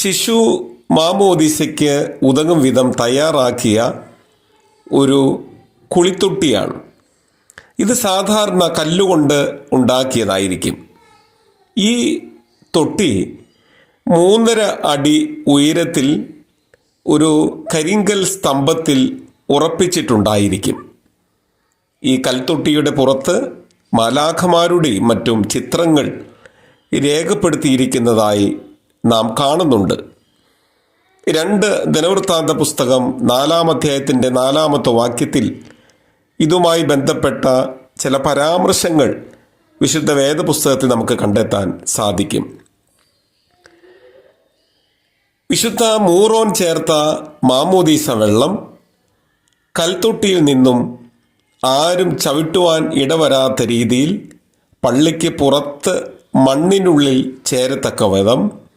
ശിശു മാമോദിസയ്ക്ക് ഉതകും വിധം തയ്യാറാക്കിയ ഒരു കുളിത്തൊട്ടിയാണ്. ഇത് സാധാരണ കല്ലുകൊണ്ട് ഉണ്ടാക്കിയതായിരിക്കും. ഈ തൊട്ടി മൂന്നര അടി ഉയരത്തിൽ ഒരു കരിങ്കൽ സ്തംഭത്തിൽ ഉറപ്പിച്ചിട്ടുണ്ടായിരിക്കും. ഈ കൽത്തൊട്ടിയുടെ പുറത്ത് മാലാഖമാരുടെയും മറ്റും ചിത്രങ്ങൾ രേഖപ്പെടുത്തിയിരിക്കുന്നതായി നാം കാണുന്നുണ്ട്. രണ്ട് ദിനവൃത്താന്ത പുസ്തകം നാലാം അധ്യായത്തിന്റെ നാലാമത്തെ വാക്യത്തിൽ ഇതുമായി ബന്ധപ്പെട്ട ചില പരാമർശങ്ങൾ വിശുദ്ധ വേദപുസ്തകത്തിൽ നമുക്ക് കണ്ടെത്താൻ സാധിക്കും. വിശുദ്ധ മൂറോൻ ചേർത്ത മാമോദീസ വെള്ളം കൽത്തൊട്ടിയിൽ നിന്നും ആരും ചവിട്ടുവാൻ ഇടവരാത്ത രീതിയിൽ പള്ളിക്ക് പുറത്ത് മണ്ണിനുള്ളിൽ ചേരത്തക്ക വിധം